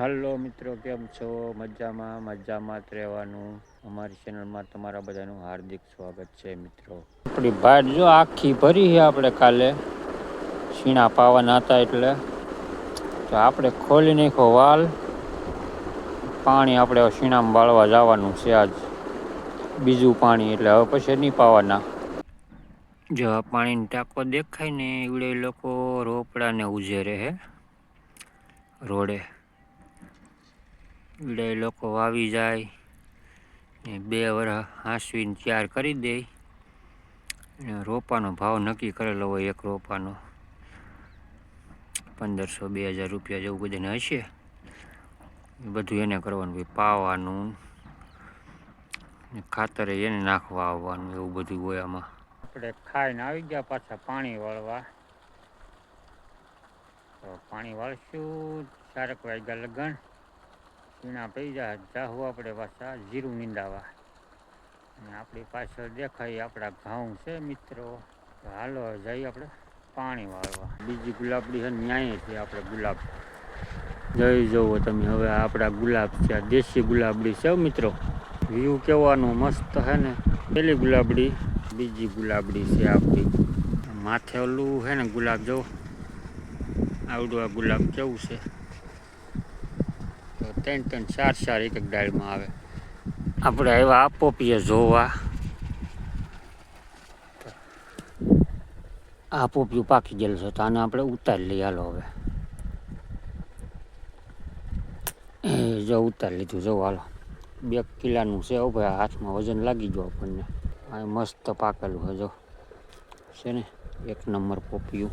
હાલો મિત્રો, કેમ છો? મજામાં મજામાં જ રહેવાનું. અમારી ચેનલમાં તમારા બધાનું હાર્દિક સ્વાગત છે મિત્રો. આપણી ભાટ જો આખી ભરી છે આપણે કાલે. શીણા પાવાના હતા એટલે. તો આપણે ખોલી નાખો વાલ. પાણી આપણે છીણામાં બાળવા જવાનું છે આજ. બીજું પાણી એટલે હવે પછી નહીં પાવાના. જો આ પાણીની ટાંકો દેખાય ને એવડે લોકો રોપડાને ઉજેરે હે. રોડે. એવડે લોકો વાવી જાય ને બે વર્ષ હાંસવીને તૈયાર કરી દે. ને રોપાનો ભાવ નક્કી કરેલો હોય એક રોપાનો. પંદરસો બે હજાર રૂપિયા જેવું બધાને હશે. એ બધું એને કરવાનું ભાઈ પાવાનું ખાતરે એને નાખવા આવવાનું એવું બધું હોય આમાં. આપણે ખાઈને આવી ગયા પાછા પાણી વાળવા. તો પાણી વાળશું, ચારક વાગ્યા લગન. પીણા પી જાય, જાહું આપણે પાછા જીરું નીંદાવા. અને આપણી પાછળ દેખાય આપણા ઘઉં છે મિત્રો. હાલો, જઈએ આપણે પાણી વાળવા. બીજી ગુલાબડી છે ન્યાય છે આપણે ગુલાબ. જઈ જુઓ તમે, હવે આપણા ગુલાબ છે, આ દેશી ગુલાબડી છે મિત્રો. વ્યૂ કહેવાનું મસ્ત છે ને. પેલી ગુલાબડી, બીજી ગુલાબડી છે આપણી. માથે ઓલું છે ને ગુલાબ, જો. આવડું આ ગુલાબ કેવું છે? ત્રણ ત્રણ, ચાર ચાર એક એક ડાળમાં આવે. આપણે આવ્યા આપો પીએ જોવા. આ પોપિયું પાકી ગયેલું છે, તો આને આપણે ઉતારી લઈએ. હાલો હવે. જો ઉતારી લીધું, જો હાલો. બે કિલાનું છે હો ભાઈ હાથમાં વજન લાગી ગયો આપણને. મસ્ત પાકેલું છે, જો. છે ને? એક નંબર પોપિયું.